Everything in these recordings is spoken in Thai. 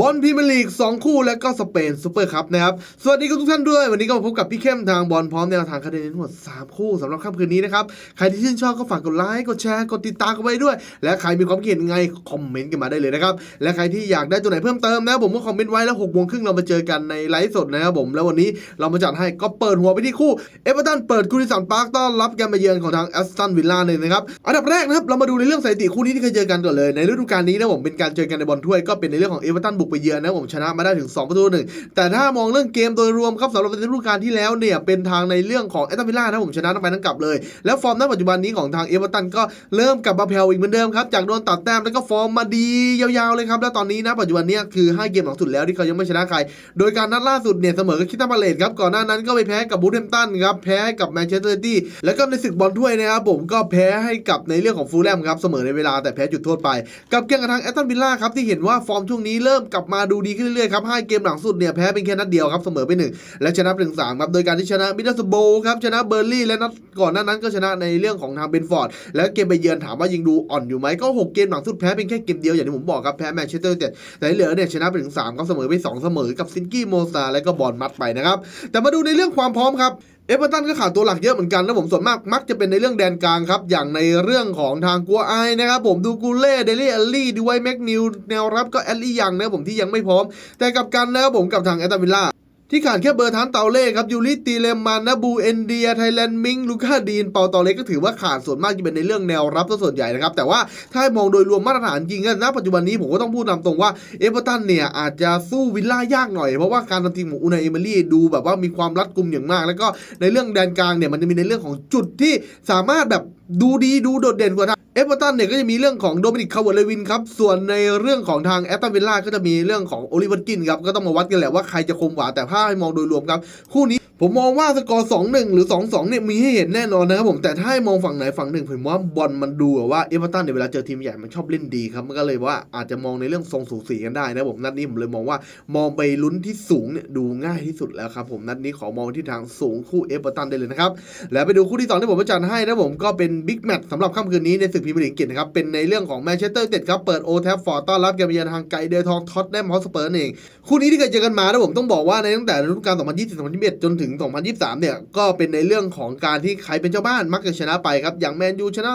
บอลพรีเมียร์ลีก 2 คู่และก็สเปนซูเปอร์คัพนะครับ สวัสดีทุกท่านด้วย วันนี้ก็มาพบกับพี่เข้มทางบอลพร้อมแนวทางคะแนนทั้งหมด 3 คู่สำหรับค่ำคืนนี้นะครับ ใครที่ชื่นชอบก็ฝากกดไลค์กดแชร์กดติดตามกันไว้ด้วย และใครมีความคิดเห็นไงคอมเมนต์กันมาได้เลยนะครับและใครที่อยากได้ตัวไหนเพิ่มเติมนะผมก็คอมเมนต์ไว้แล้ว6กโมงครึ่งเรามาเจอกันในไลฟ์สดนะครับผมแล้ววันนี้เรามาจัดให้ก็เปิดหัวไปที่คู่เอเวอร์ตันเปิดคูริสันพาร์คต้อนรับการมาเยือนของทางแอสตันวิลล่าเลยนะครับอันดับแรกนะครับเรามาดูในเรื่องสถิติคู่นี้ที่เคยเจอกันก่อนเลยในฤดูกาลนี้นะผมเป็นการเจอกันในบอลถ้วยก็เป็นในเรื่องของเอเวอร์ตันบุกไปเยือนนะผมชนะมาได้ถึง 2 ประตูหนึ่งแต่ถ้ามองเรื่องเกมโดยรวมครับสำหรับในฤดูกาลที่แล้วเนี่ยเป็นทางในเรื่องของแอสตันวิลล่านะผมชนะทั้งไปทั้งกลับเลย แล้วฟอร์มณปัจจุบันนี้ของทางเอเวอร์ตันก็เริ่มกลับมาแผ่วอีกเหมือนเดิมครับจากโดนตัดแต้มแล้วก็ฟอร์มมาดียาวๆเลยครับแล้วตอนนี้นะปัจจุบันเนี้คือ 5 เกมหลังสุดแล้วที่เขายังไม่ชนะใคร โดยการนัดล่าสุดเนี่ยเสมอกับคิตามาเลตครับก่อนหน้านั้นก็ไปแพ้กับบูธแฮมตันครับแพ้กับแมนเชสเตอร์ซิตี้แล้วก็ในศึกบอลถ้วยนะครับผมก็แพ้ให้กับในเรื่องของฟูลแลมครับเสมอในเวลาแต่แพ้จุดโทษไป กับเกมกับทางแอตตันวิลล่าครับที่เห็นว่าฟอร์มช่วงนี้เริ่มกลับมาดูดีขึ้นเรื่อยๆครับ 5 เกมหลังสุดเนี่ยแพ้เป็นแค่นัดเดียวครับเสมอไปหนึ่งและชนะเป็นสามครับโดยการที่ชนะมิดเดิลสโบครับชนะเบอร์ลี่และนัดก่อนหน้านั้นก็ชนะในเรื่องของทางเบนฟอร์ดแล้วเกมไปเยือนถามว่ายิงดูอ่อนอยู่ไหมก็หกเกมหลังสุดแพ้เป็นแค่เกมเดียวอย่างที่ผมบอกครับแพ้แมนเชสเตอร์ยูไนเต็ดแต่ที่เหลือเนี่ยชนะไปถึง3ครับเสมอไป2เสมอกับซินกี้โมซาและก็บอลมัดไปนะครับแต่มาดูในเรื่องความพร้อมครับ เอเวอร์ตันก็ขาดตัวหลักเยอะเหมือนกันแล้วผมส่วนมากมักจะเป็นในเรื่องแดนกลางครับ อย่างในเรื่องของทางกัวไอนะครับผมดูกูเล่เดลี่แอลลี่ดูไวแม็กนิวแนวรับก็แอลลี่ยังนะผมที่ยังไม่พร้อม แต่กับกันนะครับผมกับทางแอตตาวิลล่า ที่ขาดแค่เบอร์ทานเตาเล่ครับยูริตีเลมันนะบูเอนเดียไทยแลนด์มิงลูก้าดีนเปาตาเล่ก็ถือว่าขาดส่วนมากจะเป็นในเรื่องแนวรับซะส่วนใหญ่นะครับ แต่ว่าถ้ามองโดยรวมมาตรฐานจริงกันณปัจจุบันนี้ผมก็ต้องพูดตามตรงว่าเอเวอร์ตันเนี่ยอาจจะสู้วิลล่ายากหน่อย เพราะว่าการทำทีมของอูนายเอเมรี่ดูแบบว่ามีความรัดกุมอย่างมาก แล้วก็ในเรื่องแดนกลางเนี่ยมันจะมีในเรื่องของจุดที่สามารถแบบดูดีดูโดดเด่นกว่า อเวอร์ตันเนี่ยก็จะมีเรื่องของโดมินิกคาร์เวอร์เลวินครับ ส่วนในเรื่องของทางแอตตันวิลล่าก็จะมีเรื่องของโอลิเวอร์กินครับ ก็ต้องมาวัดกันแหละว่าใครจะคมกว่า แต่ถ้าให้มองโดยรวมครับ คู่นี้ ผมมองว่าสกอร์2-1หนึ่งหรือ2-2เนี่ยมีให้เห็นแน่นอนนะครับผมแต่ถ้าให้มองฝั่งไหนฝั่งหนึ่งผมว่าบอลมันดูแบบว่าเอเวอร์ตันเนี่ยเวลาเจอทีมใหญ่มันชอบเล่นดีครับมันก็เลยว่าอาจจะมองในเรื่องทรงสูสีกันได้นะผมนัดนี้ผมเลยมองว่ามองไปลุ้นที่สูงเนี่ยดูง่ายที่สุดแล้วครับผมนัดนี้ขอมองที่ทางสูงคู่เอเวอร์ตันได้เลยนะครับแล้วไปดูคู่ที่สองที่ผมประจันให้นะผมก็เป็นบิ๊กแมตช์สำหรับค่ำคืนนี้ในศึกพรีเมียร์ลีกอังกฤษนะครับเป็นในเรื่องของแมนเชสเตอร์เต็ดครับเปิดโอแทฟฟอร์ดต้อนรับเกมเยือนทางไกลเดอทองท็อตแนมฮอสเปอร์นั่นเองคู่นี้ที่เคยเจอกันมานะผมต้องบอกว่าในตั้งแต่ฤดูกาล2020-2021จนถึงง 2023 เนี่ย ก็เป็นในเรื่องของการที่ใครเป็นเจ้าบ้านมักจะชนะไปครับ อย่างแมนยูชนะ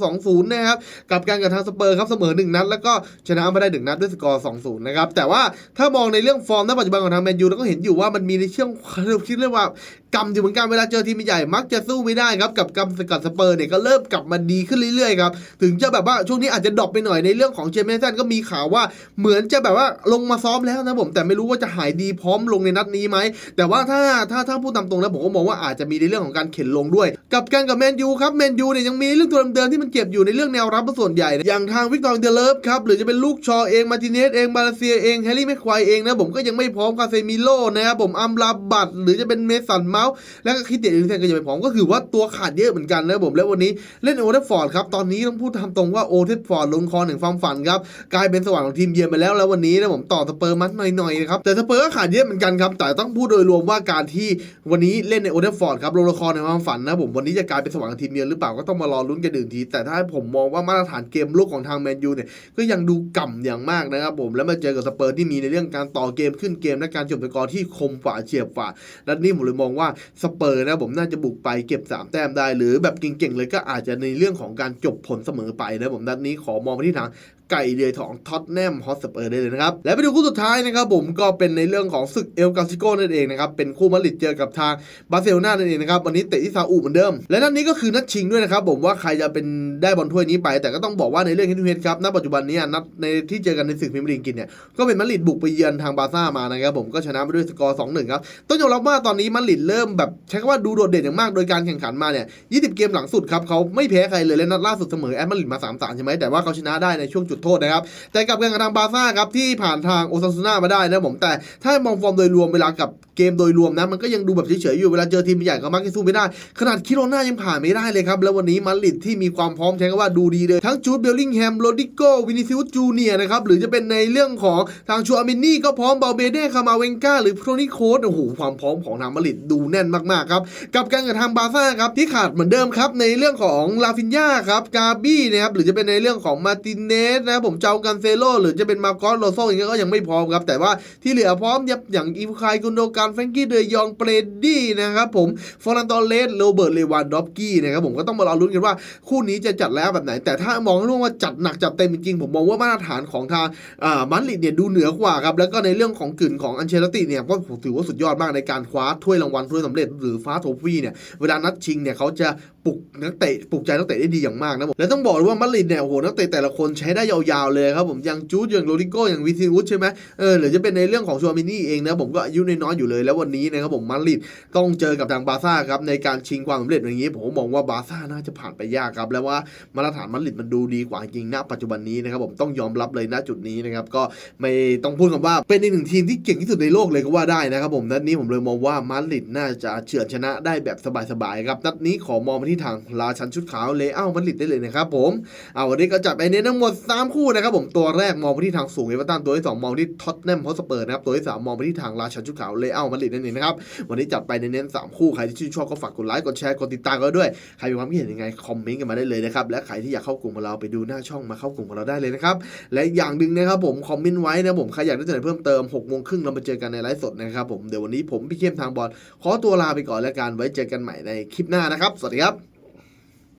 3-2-2-0 นะครับ กับการกับทางสเปอร์ครับเสมอ 1 นัด แล้วก็ชนะมาได้ 1 นัดด้วยสกอร์ 2-0 นะครับ แต่ว่าถ้ามองในเรื่องฟอร์มณปัจจุบันของทางแมนยูเราก็เห็นอยู่ว่ามันมีในเช่วงคิดเรียกว่า กำอยู่เหมือนกันเวลาเจอทีมใหญ่มักจะสู้ไม่ได้ครับกับกำสกัดสเปอร์เนี่ยก็เริ่มกลับมาดีขึ้นเรื่อยๆครับถึงจะแบบว่าช่วงนี้อาจจะดรอปไปหน่อยในเรื่องของเจมส์แนสันก็มีข่าวว่าเหมือนจะแบบว่าลงมาซ้อมแล้วนะผม แต่ไม่รู้ว่าจะหายดีพร้อมลงในนัดนี้ไหม แต่ว่าถ้าถ้าถ้าพูดตามตรงแล้วผมก็มองว่าอาจจะมีในเรื่องของการเข็นลงด้วย กับการกับแมนยูครับแมนยูเนี่ยยังมีเรื่องตัวเดิมๆที่มันเก็บอยู่ในเรื่องแนวรับส่วนใหญ่นะอย่างทางวิกตอร์เดเลฟครับหรือจะเป็นลูกชอเองมาติเนสเองบาลาเซียเองแฮร์รี่แม็กควายเองนะผมก็ยังไม่พร้อมคาเซมิโลนะครับผมอัมลาบัตหรือจะเป็นเมสันมาส์แล้วก็คิดเดียนเซนก็จะไปพร้อมก็คือว่าตัวขาดเยอะเหมือนกันนะผมแล้ววันนี้เล่นโอเทฟฟอร์ดครับตอนนี้ต้องพูดตาตรงว่าโอเทฟฟอร์ดลงคอหนึ่งความฝันครับกลายเป็นสว่างของทีมเยือนไปแล้วแล้ววันนี้นะผมต่อสเปอร์มันหน่อยๆนะครับแต่สเปอร์ก็ขาดเยอะเหมือนกันครับแต่ต้องพูดโดยรวมว่าการที่วันนี้เล่นในโอเทฟฟอร์ดครับลงละครในความฝันนะผมวันนี้จะกลายเป็นสว่างของทีมเยือนหรือเปล่าก็ต้องมารอลุ้นกันหนึ่งที แต่ถ้าผมมองว่ามาตรฐานเกมลุกของทางแมนยูเนี่ยก็ยังดูก่ำอย่างมากนะครับผมแล้วมาเจอกับสเปอร์ที่มีในเรื่องการต่อเกมขึ้นเกมและการจบสกอร์ที่คมฝ่าเฉียบฝ่านัดนี้ผมเลยมองว่าสเปอร์นะผมน่าจะบุกไปเก็บ 3 แต้มได้ หรือแบบเก่งๆเลยก็อาจจะในเรื่องของการจบผลเสมอไปนะผมนัดนี้ขอมองไปที่ทางไก่เดือยของท็อตแนมฮอตสเปอร์ได้เลยนะครับ และไปดูคู่สุดท้ายนะครับผมก็เป็นในเรื่องของศึกเอลกาซิโกนั่นเองนะครับ เป็นคู่มาดริดเจอกับทางบาร์เซโลนานั่นเองนะครับ วันนี้เตะที่ซาอุเหมือนเดิม และนัดนี้ก็คือนัดชิงด้วยนะครับผมว่าใครจะเป็นได้บอลถ้วยนี้ไป แต่ก็ต้องบอกว่าในเรื่องเฮดทูเฮดครับณปัจจุบันนี้นัดในที่เจอกันในศึกพรีเมียร์ลีกกฤษเนี่ยก็เป็นมาดริดบุกไปเยือนทางบาร์ซ่ามานะครับผมก็ชนะไปด้วยสกอร์2-1ครับต้องยอมรับว่าตอนนี้มาดริดเริ่มแบบใช้คำว่าดูโดดเด่นอย่างมากโดยการแข่งขันมาเนี่ย20 เกมหลังสุดครับเขาไม่แพ้ใครเลยและนัดล่าสุดเสมอแอตมาดริดมา3-3ใช่ไหมแต่ว่าเขาชนะได้ในช่วงจุดโทษนะครับ แต่กับการกระทางบาร์ซ่าครับที่ผ่านทางโอซาซูน่ามาได้นะผมแต่ถ้ามองฟอร์มโดยรวมเวลากับเกมโดยรวมนะมันก็ยังดูแบบเฉยๆอยู่เวลาเจอทีมใหญ่ก็มักจะสู้ไม่ได้ ขนาดคิโรน่ายังผ่านไม่ได้เลยครับ แล้ววันนี้มาริดที่มีความพร้อมใช้คำว่าดูดีเลย ทั้งจูดเบลลิงแฮมโรดิโกวินิซิอุสจูเนียนะครับหรือจะเป็นในเรื่องของทางชูอามินี่ก็พร้อมเบาเบเด้คามาเวนกาหรือโทนี่โคสโอ้โหความพร้อมของทางมาริดดูแน่นมากๆครับกับการกระทำบาร์ซ่าครับที่ขาดเหมือนเดิมครับในเรื่องของลาฟินยาครับกาบี้นะครับหรือจะเป็นในเรื่องของมาติเนสนะผมเจ้ากันเซโลหรือจะเป็นมาร์กอสโลโซอย่างเงี้ยก็ยังไม่พร้อมครับแต่ว่าที่เหลือพร้อมยับอย่างอีฟคายกุนโดการแฟรงกี้เดยองเปรดดี้นะครับผมฟอร์นันตอเลสโรเบิร์ตเลวานดอฟกี้นะครับผมก็ต้องมารอลุ้นกันว่าคู่นี้จะจัดแล้วแบบไหน แต่ถ้ามองเรื่องว่าจัดหนักจัดเต็มจริงผมมองว่ามาตรฐานของทางอ่ามันลิดเนี่ยดูเหนือกว่าครับแล้วก็ในเรื่องของกลิ่นของอันเชลติเนี่ยก็ถือว่าสุดยอดมากในการคว้าถ้วยรางวัลถ้วยสำเร็จหรือฟ้าโทฟี่เนี่ยเวลานัดชิงเนี่ยเขาจะปลุกนักเตะปลุกใจนักเตะได้ดีอย่างมากนะผมและต้องบอกเลยว่ามาดริดเนี่ยโอ้โหนักเตะแต่ละคนใช้ได้ยาวๆเลยครับผมอย่างจูดอย่างโรดิโกอย่างวิทิวุฒใช่ไหมเออหรือจะเป็นในเรื่องของชัวมินี่เองนะผมก็อายุน้อยๆอยู่เลยแล้ววันนี้นะครับผมมาดริดต้องเจอกับทางบาร์ซ่าครับในการชิงความสำเร็จอย่างนี้ ผมมองว่าบาร์ซ่าน่าจะผ่านไปยากครับ แล้วว่ามาตรฐานมาดริดมันดูดีกว่าจริงณปัจจุบันนี้นะครับผมต้องยอมรับเลยณจุดนี้นะครับก็ไม่ต้องพูดคำว่าเป็นอีกหนึ่งทีมที่เก่งที่สุดในโลกเลยก็ว่าได้นะครับผมนัดนี้ผมเลยมองว่ามาดริดน่าจะเฉือนชนะได้แบบสบายๆครับนัดนี้ขอมองไปที่ทางราชันชุดขาวเลอ้ามาดริดได้เลยนะครับผมเอาวันนี้ก็จัดไปเน้นทั้งหมด3คู่นะครับผมตัวแรกมองไปที่ทางสูงเอเวอร์ตันตัวที่ 2 มองที่ท็อตแนมฮอสเปอร์นะครับตัวที่ 3 มองไปที่ทางราชันชุดขาวเลอ้ามาริดนั่นเองนะครับวันนี้จัดไปเน้นๆ3คู่ใครที่ชื่นชอบก็ฝากกดไลค์กดแชร์กดติดตามกันด้วยใครมีความคิดเห็นยังไงคอมเมนต์กันมาได้เลยนะครับและใครที่อยากเข้ากลุ่มของเราไปดูหน้าช่องมาเข้ากลุ่มของเราได้เลยนะครับและอย่างหนึ่งนะครับผมคอมเมนต์ไว้นะผมใครอยากได้ตัวไหนเพิ่มเติม6โมงครึ่งเรามาเจอกันในไลฟ์สดนะครับผมเดี๋ยววันนี้ผมพี่เข้มทางบอลขอตัวลาไปก่อนแล้วกันไว้เจอกันใหม่ในคลิปหน้านะครับ สวัสดีครับ